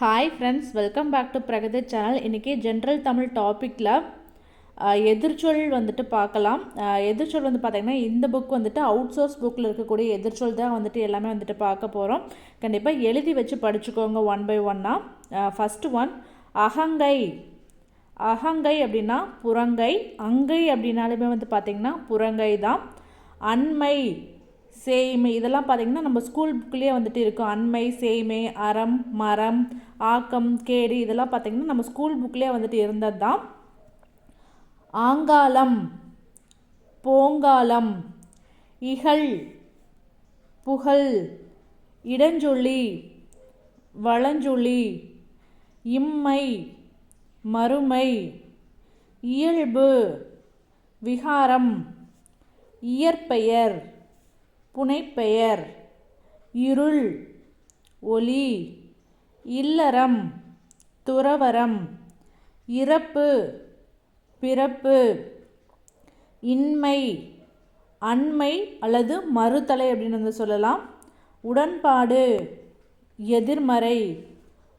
Hi friends welcome back to Pragathi channel இன்றைக்கி general Tamil டாப்பிக்கில் எதிர்ச்சொல் வந்துட்டு பார்க்கலாம். எதிர்ச்சொல் வந்து பார்த்திங்கன்னா இந்த புக் வந்துட்டு அவுட் சோர்ஸ் புக்கில் இருக்கக்கூடிய எதிர்ச்சொல் தான் வந்துட்டு எல்லாமே வந்துட்டு பார்க்க போகிறோம் கண்டிப்பாக எழுதி வச்சு படிச்சுக்கோங்க ஒன் பை ஒன்னாக ஃபஸ்ட்டு ஒன் அகங்கை. அகங்கை அப்படின்னா புறங்கை. அங்கை அப்படின்னாலுமே வந்து பார்த்திங்கன்னா புறங்கை தான். அண்மை. சேய்மை இதெல்லாம் பார்த்திங்கன்னா நம்ம ஸ்கூல் புக்லேயே வந்துட்டு இருக்கும். அண்மை சேய்மை அறம் மரம் ஆக்கம் கேடு இதெல்லாம் பார்த்திங்கன்னா நம்ம ஸ்கூல் புக்லேயே வந்துட்டு இருந்தது தான் ஆங்காலம் போங்காலம் இகழ் புகழ் இடஞ்சொல்லி வளஞ்சொல்லி இம்மை மறுமை இயல்பு விகாரம் இயற்பெயர் புனைப்பெயர். இருள் ஒளி இல்லறம் துறவரம் இறப்பு பிறப்பு இன்மை அண்மை அல்லது மறுதலை அப்படின்னு வந்து சொல்லலாம். உடன்பாடு எதிர்மறை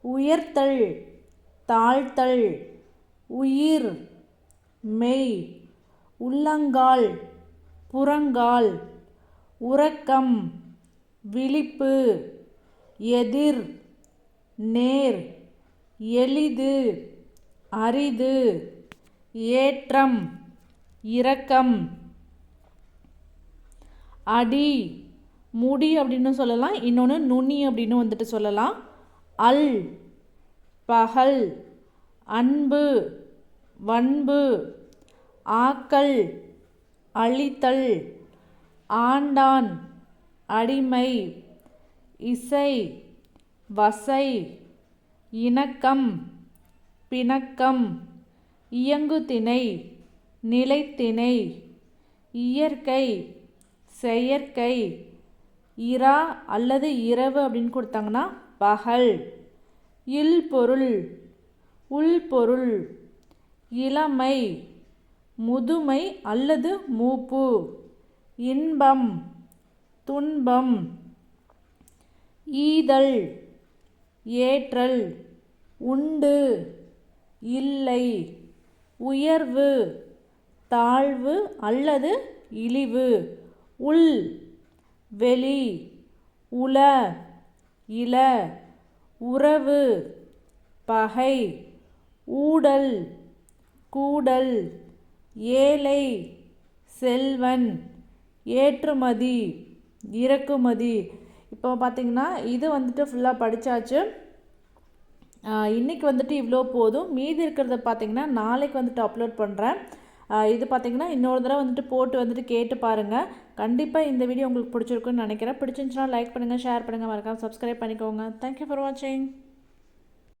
உயர்த்தல் தாழ்த்தல் உயிர் மெய் உள்ளங்கால் புறங்கால் உறக்கம் விழிப்பு எதிர் நேர் எளிது அரிது ஏற்றம் இரக்கம். அடி முடி அப்படின்னு சொல்லலாம். இன்னொன்று நுனி அப்படின்னு வந்துட்டு சொல்லலாம். அல் பகல். அன்பு வன்பு. ஆக்கல் அழித்தல். ஆண்டான் அடிமை இசை வசை இணக்கம் பிணக்கம் இயங்குதிணை நிலைத்திணை இயற்கை செயற்கை இரா அல்லது இரவு அப்படின்னு கொடுத்தாங்கன்னா பகல் இல்பொருள் உள்பொருள் இளமை முதுமை அல்லது மூப்பு. இன்பம் துன்பம் ஈதல் ஏற்றல் உண்டு இல்லை உயர்வு தாழ்வு அல்லது இழிவு உள் வெளி உல இல உறவு பகை ஊடல் கூடல் ஏழை செல்வன் ஏற்றுமதி இறக்குமதி. இப்போ பார்த்தீங்கன்னா இது வந்துட்டு ஃபுல்லாக படித்தாச்சு இன்றைக்கி வந்துட்டு இவ்வளோ போதும். மீதி இருக்கிறத பார்த்தீங்கன்னா நாளைக்கு வந்துட்டு அப்லோட் பண்ணுறேன் இது பார்த்தீங்கன்னா இன்னொரு தடவை வந்துட்டு போட்டு வந்துட்டு கேட்டு பாருங்கள் கண்டிப்பாக இந்த வீடியோ உங்களுக்கு பிடிச்சிருக்குன்னு நினைக்கிறேன். பிடிச்சிருந்துச்சுன்னா லைக் பண்ணுங்கள் ஷேர் பண்ணுங்கள் மறக்காமல் சப்ஸ்கிரைப் பண்ணிக்கோங்க. தேங்க்யூ ஃபார் வாட்சிங்